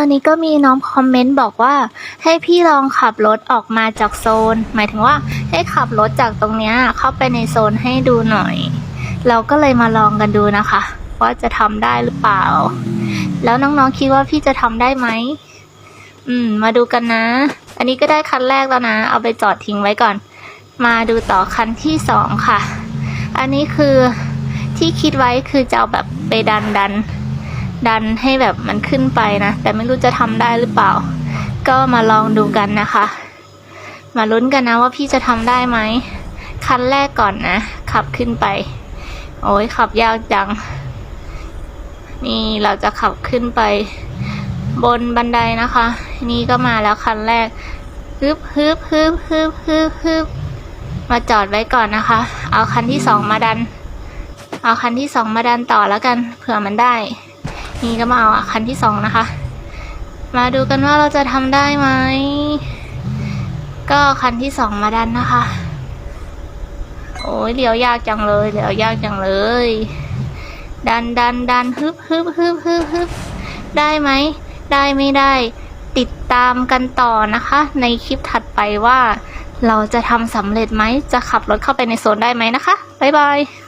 ตอนนี้ก็มีน้องคอมเมนต์บอกว่า ให้พี่ลองขับรถออกมาจากโซน หมายถึงว่าให้ขับรถจากตรงเนี้ยเข้าไปในโซนให้ดูหน่อย เราก็เลยมาลองกันดูนะคะ ว่าจะทำได้หรือเปล่า แล้วน้องๆคิดว่าพี่จะทำได้ไหมอืม มาดูกันนะ อันนี้ก็ได้คันแรกแล้วนะ เอาไปจอดทิ้งไว้ก่อน มาดูต่อคันที่สองค่ะ อันนี้คือที่คิดไว้คือจะเอาแบบไปดันดัน ดันให้แบบมันขึ้นไปนะ แต่ไม่รู้จะทำได้หรือเปล่า ก็มาลองดูกันนะคะ มาลุ้นกันนะว่าพี่จะทำได้ไหมคันแรกก่อนนะ ขับขึ้นไป โอ้ยขับยากจัง นี่เราจะขับขึ้นไป บนบันไดนะคะ นี่ก็มาแล้วคันแรกฮึบฮึบฮึบฮึบฮึบฮึบมาจอดไว้ก่อนนะคะ เอาคันที่สองมาดัน เอาคันที่สองมาดันต่อแล้วกัน เผื่อมันได้ นี่ก็มาเอาคันที่สองนะคะ มาดูกันว่าเราจะทำได้ไหม ก็คันที่สองมาดันนะคะ โอ้ยเลี้ยวยากจังเลยเลี้ยวยากจังเลย ดันดันดันฮึบฮึบฮึบฮึบฮึบได้ไหม ได้ไม่ได้ ติดตามกันต่อนะคะ ในคลิปถัดไปว่า เราจะทำสำเร็จไหม จะขับรถเข้าไปในโซนได้ไหมนะคะ บ๊ายบาย